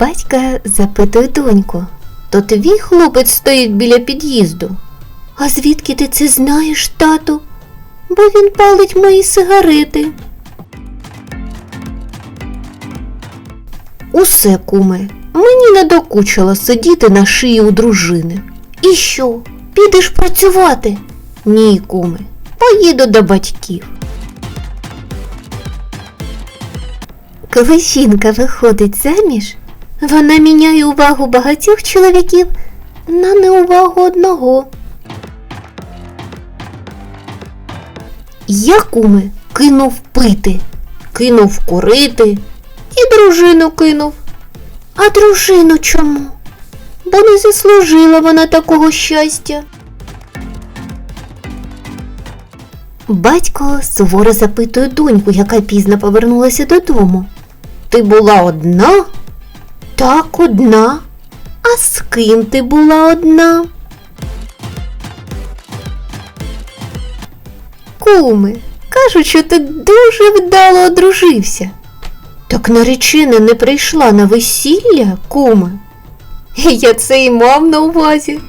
Батька запитує доньку. То твій хлопець стоїть біля під'їзду. А звідки ти це знаєш, тату? Бо він палить мої сигарети. Усе, куме, мені надокучило сидіти на шиї у дружини. І що? Підеш працювати? Ні, куме, поїду до батьків. Коли жінка виходить заміж, вона міняє увагу багатьох чоловіків на неувагу одного. Я, куме, кинув пити, кинув курити і дружину кинув. А дружину чому? Бо не заслужила вона такого щастя. Батько суворо запитує доньку, яка пізно повернулася додому. Ти була одна? Так, одна. А з ким ти була одна? Куми, кажуть, що ти дуже вдало одружився. Так наречена не прийшла на весілля, куми. Я це й мав на увазі.